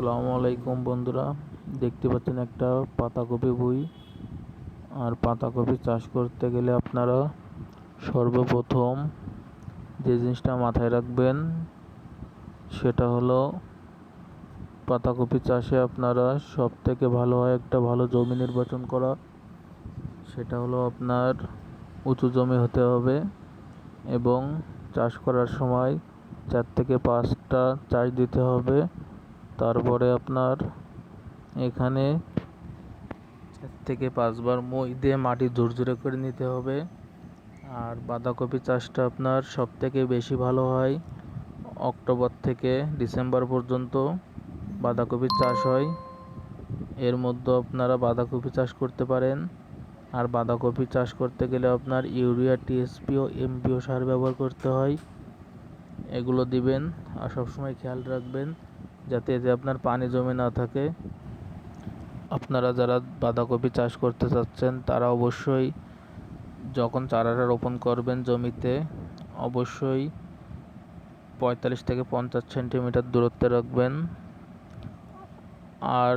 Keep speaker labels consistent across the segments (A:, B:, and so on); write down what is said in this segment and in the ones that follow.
A: আসসালামু আলাইকুম বন্ধুরা। দেখতে পাচ্ছেন একটা পাতাকপি বই আর পাতাকপি চাষ করতে গেলে আপনারা সর্বপ্রথম যে জিনিসটা মাথায় রাখবেন, সেটা হলো পাতাকপি চাষে আপনারা সব থেকে ভালো হয় একটা ভালো জমি নির্বাচন করা। সেটা হলো আপনার উঁচু জমি হতে হবে এবং চাষ করার সময় চার থেকে পাঁচটা চাষ দিতে হবে। তারপরে আপনার এখানে চার থেকে পাঁচবার মই দিয়ে মাটি ঝুরঝুরে করে নিতে হবে। আর বাঁধাকপি চাষটা আপনার সব থেকে বেশি ভালো হয় অক্টোবর থেকে ডিসেম্বর পর্যন্ত বাঁধাকপি চাষ হয়। এর মধ্যে আপনারা বাঁধাকপি চাষ করতে পারেন। আর বাঁধাকপি চাষ করতে গেলে আপনার ইউরিয়া টিএসপি ও এমপিও সার ব্যবহার করতে হয়। এগুলো দিবেন আর সবসময় খেয়াল রাখবেন। যাতে এতে আপনার পানি জমে না থাকে। আপনারা যারা বাঁধাকপি চাষ করতে চাচ্ছেন, তারা অবশ্যই যখন চারাটা রোপণ করবেন জমিতে, অবশ্যই পঁয়তাল্লিশ থেকে পঞ্চাশ সেন্টিমিটার দূরত্বে রাখবেন। আর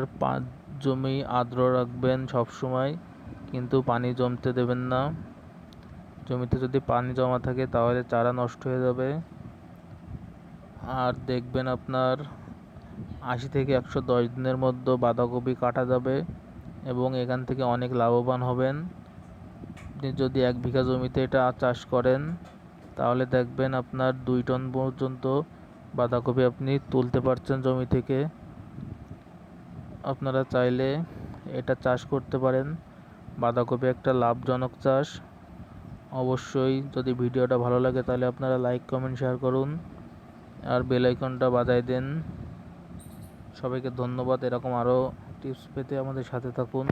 A: জমি আর্দ্র রাখবেন সব সময় কিন্তু পানি জমতে দেবেন না। জমিতে যদি পানি জমা থাকে, তাহলে চারা নষ্ট হয়ে যাবে। আর দেখবেন আপনার আশি থেকে একশো দশ দিনের মধ্যে বাঁধাকপি কাটা যাবে এবং এখান থেকে অনেক লাভবান হবেন। আপনি যদি এক বিঘা জমিতে এটা চাষ করেন, তাহলে দেখবেন আপনার দুই টন পর্যন্ত বাঁধাকপি আপনি তুলতে পারছেন জমি থেকে। আপনারা চাইলে এটা চাষ করতে পারেন। বাঁধাকপি একটা লাভজনক চাষ। অবশ্যই যদি ভিডিওটা ভালো লাগে, তাহলে আপনারা লাইক, কমেন্ট শেয়ার করুন। আর বেল আইকনটা বাজায় দেন। সবাইকে ধন্যবাদ। এরকম আরও টিপস পেতে আমাদের সাথে থাকুন।